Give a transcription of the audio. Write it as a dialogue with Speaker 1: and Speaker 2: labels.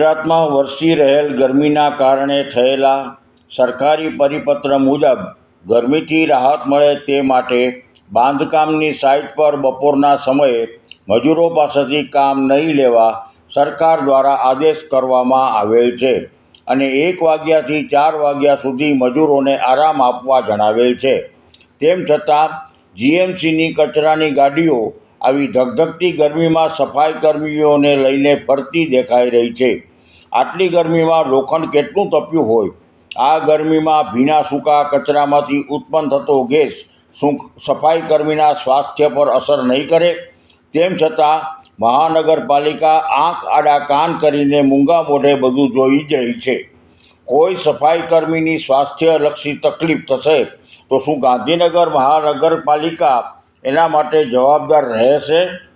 Speaker 1: ગુજરાતમાં વરસી રહેલ ગરમીના કારણે થયેલા સરકારી પરિપત્ર મુજબ ગરમીથી રાહત મળે તે માટે બાંધકામની સાઇટ પર બપોરના સમયે મજૂરો પાસેથી કામ નહીં લેવા સરકાર દ્વારા આદેશ કરવામાં આવેલ છે અને એક વાગ્યાથી ચાર વાગ્યા સુધી મજૂરોને આરામ આપવા જણાવેલ છે. તેમ છતાં, જીએમસીની કચરાની ગાડીઓ આવી ધગધગતી ગરમીમાં સફાઈ કર્મીઓને લઈને ફરતી દેખાઈ રહી છે. આટલી ગરમીમાં લોખંડ કેટલું તપ્યું હોય? આ ગરમીમાં ભીના સૂકા કચરામાંથી ઉત્પન્ન થતો ગેસ શું સફાઈ કર્મીના સ્વાસ્થ્ય પર અસર નહીં કરે? તેમ છતાં, મહાનગરપાલિકા આંખ આડા કાન કરીને મૂંગા મોઢે બધું જોઈ જ રહી છે. કોઈ સફાઈ કર્મીની સ્વાસ્થ્યલક્ષી તકલીફ થશે તો શું ગાંધીનગર મહાનગરપાલિકા એના માટે જવાબદાર રહેશે?